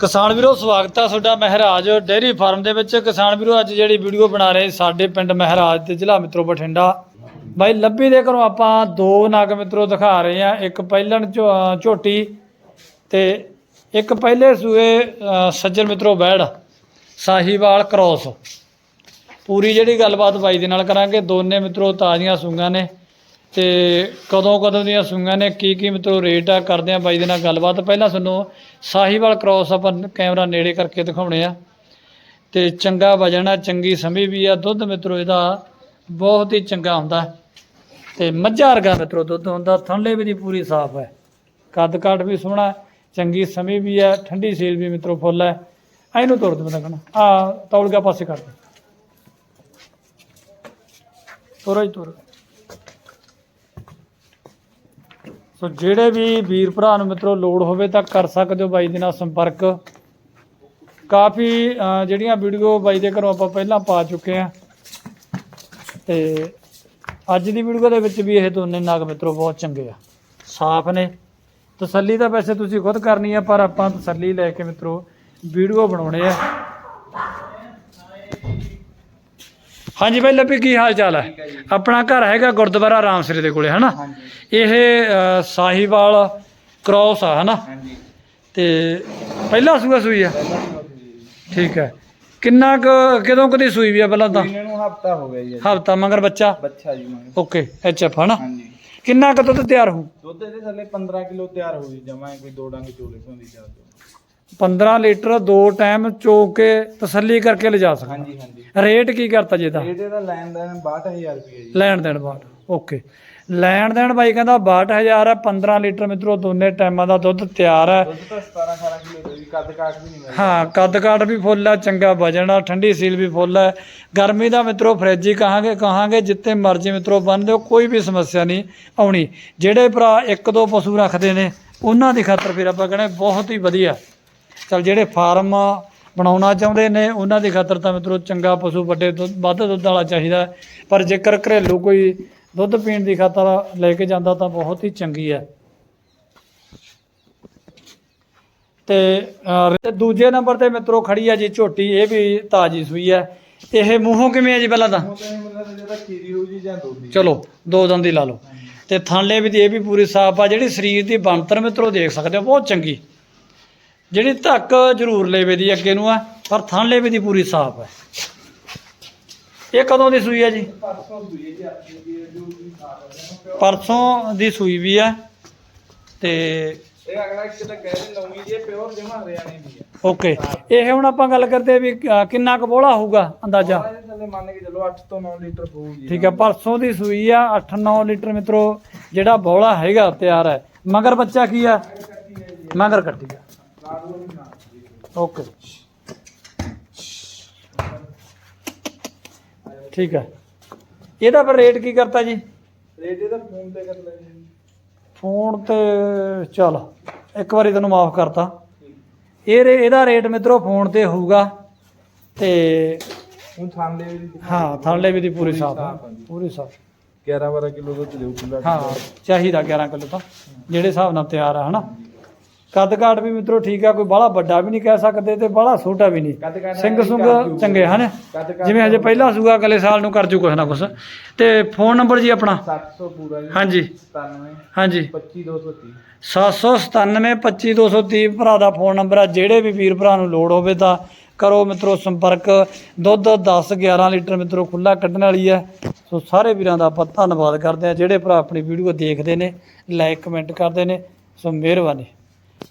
ਕਿਸਾਨ ਵੀਰੋ, ਸਵਾਗਤ ਆ ਤੁਹਾਡਾ ਮਹਿਰਾਜ ਡੇਅਰੀ ਫਾਰਮ ਦੇ ਵਿੱਚ। ਕਿਸਾਨ ਵੀਰੋ, ਅੱਜ ਜਿਹੜੀ ਵੀਡੀਓ ਬਣਾ ਰਹੇ ਸਾਡੇ ਪਿੰਡ ਮਹਿਰਾਜ ਤੇ ਜ਼ਿਲ੍ਹਾ ਮਿੱਤਰੋ ਬਠਿੰਡਾ। ਬਾਈ, ਲੱਭੀ ਦੇ ਘਰੋਂ ਆਪਾਂ ਦੋ ਨਾਗ ਮਿੱਤਰੋ ਦਿਖਾ ਰਹੇ ਆ। ਇੱਕ ਪਹਿਲਣ ਝੋ- ਝੋਟੀ ਤੇ ਇੱਕ ਪਹਿਲੇ ਸੂਏ ਸੱਜਣ ਮਿੱਤਰੋ ਬੈੜ, ਸਾਹੀਵਾਲ ਕ੍ਰੋਸ। ਪੂਰੀ ਜਿਹੜੀ ਗੱਲਬਾਤ ਬਾਈ ਦੇ ਨਾਲ ਕਰਾਂਗੇ। ਦੋਨੇ ਮਿੱਤਰੋ ਤਾਜ਼ੀਆਂ ਸੂਈਆਂ ਨੇ। ਤੇ ਕਦੋਂ ਕਦੋਂ ਦੀਆਂ ਸੂਈਆਂ ਨੇ ਕੀ ਕੀ ਮਿੱਤਰੋ ਰੇਟ ਆ ਕਰਦੇ ਆ ਬਾਈ ਦੇ ਨਾਲ ਗੱਲਬਾਤ। ਪਹਿਲਾਂ ਤੁਹਾਨੂੰ ਸਾਹੀਵਾਲ ਕ੍ਰੋਸ ਆਪਾਂ ਕੈਮਰਾ ਨੇੜੇ ਕਰਕੇ ਦਿਖਾਉਣੇ ਆ। ਤੇ ਚੰਗਾ ਵਜਣ ਚੰਗੀ ਸਮੀ ਵੀ ਆ, ਦੁੱਧ ਮਿੱਤਰੋ ਇਹਦਾ ਬਹੁਤ ਹੀ ਚੰਗਾ ਹੁੰਦਾ। ਤੇ ਮੱਝਾਂ ਵਰਗਾ ਮਿੱਤਰੋ ਦੁੱਧ ਹੁੰਦਾ, ਥੱਲੇ ਵੀ ਦੀ ਪੂਰੀ ਸਾਫ਼ ਹੈ। ਕੱਦ ਕਾਠ ਵੀ ਸੋਹਣਾ, ਚੰਗੀ ਸਮੀ ਵੀ ਆ ਠੰਡੀ ਸੀਲ ਵੀ ਮਿੱਤਰੋ ਫੁੱਲ ਹੈ। ਇਹਨੂੰ ਤੋੜ ਦੇ ਬੰਦਾ ਆ ਤੌਲਗਾ ਪਾਸੇ ਕਰ ਦੇ। ਤੋਰੋ ਹੀ ਤੋਰੋ। ਸੋ ਜਿਹੜੇ ਵੀ ਵੀਰ ਭਰਾ ਨੂੰ ਮਿੱਤਰੋ ਲੋੜ ਹੋਵੇ ਤਾਂ ਕਰ ਸਕਦੇ ਹੋ ਬਾਈ ਦੇ ਨਾਲ ਸੰਪਰਕ। ਕਾਫੀ ਜਿਹੜੀਆਂ ਵੀਡੀਓ ਬਾਈ ਦੇ ਘਰੋਂ ਆਪਾਂ ਪਹਿਲਾਂ ਪਾ ਚੁੱਕੇ ਆ ਤੇ ਅੱਜ ਦੀ ਵੀਡੀਓ ਦੇ ਵਿੱਚ ਵੀ ਇਹ ਦੋਨੇ ਨਾਗ ਮਿੱਤਰੋ ਬਹੁਤ ਚੰਗੇ ਆ। ਸਾਫ਼ ਨੇ। ਤਸੱਲੀ ਤਾਂ ਵੈਸੇ ਤੁਸੀਂ ਖੁਦ ਕਰਨੀ ਆ, ਪਰ ਆਪਾਂ ਤਸੱਲੀ ਲੈ ਕੇ ਮਿੱਤਰੋ ਵੀਡੀਓ ਬਣਾਉਣੇ ਆ। ਹਾਂਜੀ ਬਾਈ ਲੱਭੀ ਕੀ ਹਾਲ ਚਾਲ ਹੈ? ਆਪਣਾ ਘਰ ਹੈਗਾ ਗੁਰਦੁਆਰਾ ਰਾਮਸਰੇ ਦੇ ਕੋਲੇ ਹਨਾ? ਇਹ ਸਾਹੀਵਾਲ ਕ੍ਰੋਸ ਆ ਹਨਾ? ਤੇ ਪਹਿਲਾ ਸੂਆ ਸੂਈ ਆ? ਜੀ। ਠੀਕ ਹੈ। ਕਿੰਨਾ ਕੁ ਕਦੋਂ ਕਦੀ ਸੂਈ ਵੀ ਆ ਪਹਿਲਾਂ ਤਾਂ? ਇਹਨਾਂ ਨੂੰ ਹਫਤਾ ਹੋ ਗਿਆ ਜੀ ਹਫਤਾ ਮਗਰ ਬੱਚਾ? ਜੀ ਓਕੇ ਐਚਐਫ ਹਨਾ? ਹਾਂਜੀ। ਕਿੰਨਾ ਕੁ ਦੁੱਧ ਤਿਆਰ ਹੋ ਦੁੱਧ ਇਹਦੇ ਥੱਲੇ 15 ਕਿਲੋ ਤਿਆਰ ਹੋਈ ਜਮਾ ਕੋਈ ਦੋ ਡੰਗ ਚੋਲੇ ਤੋਂ ਦੀ ਚਾਹ 15 ਲੀਟਰ ਦੋ ਟਾਈਮ ਚੋ ਕੇ ਤਸੱਲੀ ਕਰਕੇ ਲਿਜਾ ਸਕਦਾ। ਹਾਂਜੀ ਹਾਂਜੀ। ਰੇਟ ਕੀ ਕਰਤਾ ਜੀ ਦਾ ਇਹਦਾ ਲੈਣ ਦਾ 62000 ਰੁਪਏ ਜੀ। ਲੈਣ ਦੇਣ ਬਾਅਦ ਓਕੇ। ਲੈਣ ਦੇਣ ਬਾਈ ਕਹਿੰਦਾ 62000 ਹੈ 15 ਲੀਟਰ ਮਿੱਤਰੋ ਦੋਨੇ ਟਾਈਮਾਂ ਦਾ ਦੁੱਧ ਤਿਆਰ ਹੈ। ਦੁੱਧ ਤਾਂ 17 18 ਕਿਲੋ ਦੇ ਕੱਦ ਕਾਠ ਵੀ ਨਹੀਂ ਮਿਲਦਾ। ਹਾਂ ਕੱਦ ਕਾਠ ਵੀ ਫੁੱਲ ਹੈ ਚੰਗਾ ਵਜਣ ਆ ਠੰਡੀ ਸੀਲ ਵੀ ਫੁੱਲ ਹੈ। ਗਰਮੀ ਦਾ ਮਿੱਤਰੋ ਫਰਿੱਜ ਹੀ ਕਹਾਂਗੇ ਕਹਾਂਗੇ ਜਿੱਤੇ ਮਰਜ਼ੀ ਮਿੱਤਰੋ ਬੰਨ ਦਿਓ ਕੋਈ ਵੀ ਸਮੱਸਿਆ ਨਹੀਂ ਆਉਣੀ। ਜਿਹੜੇ ਭਰਾ ਇੱਕ ਦੋ ਪਸ਼ੂ ਰੱਖਦੇ ਨੇ ਉਹਨਾਂ ਦੀ ਖਾਤਰ ਫਿਰ ਆਪਾਂ ਕਹਿੰਦੇ ਬਹੁਤ ਹੀ ਵਧੀਆ। ਚਲ ਜਿਹੜੇ ਫਾਰਮ ਬਣਾਉਣਾ ਚਾਹੁੰਦੇ ਨੇ ਉਹਨਾਂ ਦੀ ਖਾਤਰ ਤਾਂ ਮਿੱਤਰੋ ਚੰਗਾ ਪਸ਼ੂ ਵੱਡੇ ਦੁੱਧ ਵੱਧ ਦੁੱਧ ਵਾਲਾ ਚਾਹੀਦਾ ਹੈ। ਪਰ ਜੇਕਰ ਘਰੇਲੂ ਕੋਈ ਦੁੱਧ ਪੀਣ ਦੀ ਖਾਤਰ ਲੈ ਕੇ ਜਾਂਦਾ ਤਾਂ ਬਹੁਤ ਹੀ ਚੰਗੀ ਹੈ। ਤੇ ਦੂਜੇ ਨੰਬਰ ਤੇ ਮਿੱਤਰੋ ਖੜੀ ਆ ਜੀ ਝੋਟੀ ਇਹ ਵੀ ਤਾਜੀ ਸੂਈ ਹੈ। ਇਹ ਮੂੰਹੋਂ ਕਿਵੇਂ ਹੈ ਜੀ ਪਹਿਲਾਂ ਤਾਂ? ਹੋ? ਚਲੋ ਦੋ ਦੰਦ ਹੀ ਲਾ ਲਓ। ਤੇ ਥਾਂਲੇ ਵੀ ਦੀ ਇਹ ਵੀ ਪੂਰੀ ਸਾਫ਼ ਆ ਜਿਹੜੀ ਸਰੀਰ ਦੀ ਬਣਤਰ ਮਿੱਤਰੋ ਦੇਖ ਸਕਦੇ ਹੋ ਬਹੁਤ ਚੰਗੀ। ਜਿਹੜੀ ਧੱਕ ਜ਼ਰੂਰ ਲੇਵੇ ਦੀ ਅੱਗੇ ਨੂੰ ਆ, ਪਰ ਥਾਂਲੇ ਵੀ ਦੀ ਪੂਰੀ ਸਾਫ਼ ਹੈ ਇਹ ਕਦੋਂ ਦੀ ਸੂਈ ਹੈ ਜੀ? ਪਰਸੋਂ ਦੀ ਸੂਈ ਵੀ ਆ, ਤੇ ਇਹ ਅਗਲਾ ਕਿਤੇ ਕਹਿ ਦੇ ਨਵੀਂ ਪਿਓਰ ਜਮਾ ਹਰਿਆਣੇ ਦੀ ਹੈ ਓਕੇ। ਇਹ ਹੁਣ ਆਪਾਂ ਗੱਲ ਕਰਦੇ ਵੀ ਕਿੰਨਾ ਕੁ ਬੋਲਾ ਹੋਊਗਾ ਅੰਦਾਜ਼ਾ? ਥੱਲੇ ਮੰਨ ਕੇ ਚੱਲੋ 8 ਤੋਂ 9 ਲੀਟਰ ਹੋਊਗੀ ਠੀਕ ਹੈ ਪਰਸੋਂ ਦੀ ਸੂਈ ਆ 8-9 ਲੀਟਰ ਮਿੱਤਰੋ, ਜਿਹੜਾ ਬੋਲਾ ਹੈਗਾ ਤਿਆਰ ਹੈ। ਮਗਰ ਬੱਚਾ ਕੀ ਆ? ਮਗਰ ਕੱਟੀ ਆ। ਓਕੇ। ਠੀਕ ਹੈ। ਇਹਦਾ ਫਿਰ ਰੇਟ ਕੀ ਕਰਤਾ ਜੀ? ਰੇਟ ਇਹਦਾ ਫੋਨ ਤੇ ਕਰ ਲੈ ਜੀ ਫੋਨ ਤੇ ਚਲ ਇੱਕ ਵਾਰੀ ਤੈਨੂੰ ਮਾਫ ਕਰਤਾ। ਇਹ ਇਹਦਾ ਰੇਟ ਮਿੱਤਰੋ ਫੋਨ ਤੇ ਹੋਊਗਾ ਤੇ ਹੁਣ ਥਾਂਲੇ ਵੀ ਹਾਂ ਥਾਲੇ ਵੀ ਦੀ ਪੂਰੀ ਸਾਫ਼। ਪੂਰੀ ਸਾਫ਼। 11 12 ਕਿਲੋ ਦੁੱਧ ਦੇਉ ਕਿਲੋ ਹਾਂ ਚਾਹੀਦਾ 11 ਕਿਲੋ ਤਾਂ ਜਿਹੜੇ ਹਿਸਾਬ ਨਾਲ ਤਿਆਰ ਆ ਹਨਾ? ਕੱਦ ਕਾਠ ਵੀ ਮਿੱਤਰੋ ਠੀਕ ਆ ਕੋਈ ਬਾਹਲਾ ਵੱਡਾ ਵੀ ਨਹੀਂ ਕਹਿ ਸਕਦੇ ਤੇ ਬਾਹਲਾ ਛੋਟਾ ਵੀ ਨਹੀਂ। ਸਿੰਘ ਸੁੰਗ। ਚੰਗੇ ਹਨ? ਜਿਵੇਂ ਹਜੇ ਪਹਿਲਾ ਸੂਗਾ ਅਗਲੇ ਸਾਲ ਨੂੰ ਕਰ ਜੂ ਕੁਛ ਨਾ ਕੁਛ। ਤੇ ਫੋਨ ਨੰਬਰ ਜੀ ਆਪਣਾ? 700 ਪੂਰਾ ਜੀ। ਹਾਂਜੀ। 97 ਹਾਂਜੀ। 25230 797 25230 ਭਰਾ ਦਾ ਫੋਨ ਨੰਬਰ ਆ। ਜਿਹੜੇ ਵੀ ਵੀਰ ਭਰਾ ਨੂੰ ਲੋੜ ਹੋਵੇ ਤਾਂ ਕਰੋ ਮਿੱਤਰੋ ਸੰਪਰਕ। ਦੁੱਧ 10 11 ਲੀਟਰ ਮਿੱਤਰੋ ਖੁੱਲਾ ਕੱਢਣ ਵਾਲੀ ਹੈ ਸੋ ਸਾਰੇ ਵੀਰਾਂ ਦਾ ਆਪਾਂ ਧੰਨਵਾਦ ਕਰਦੇ ਆ। ਜਿਹੜੇ ਭਰਾ ਆਪਣੀ ਵੀਡੀਓ ਦੇਖਦੇ ਨੇ ਲਾਈਕ ਕਮੈਂਟ ਕਰਦੇ ਨੇ ਸੋ ਮਿਹਰਬਾਨੀ।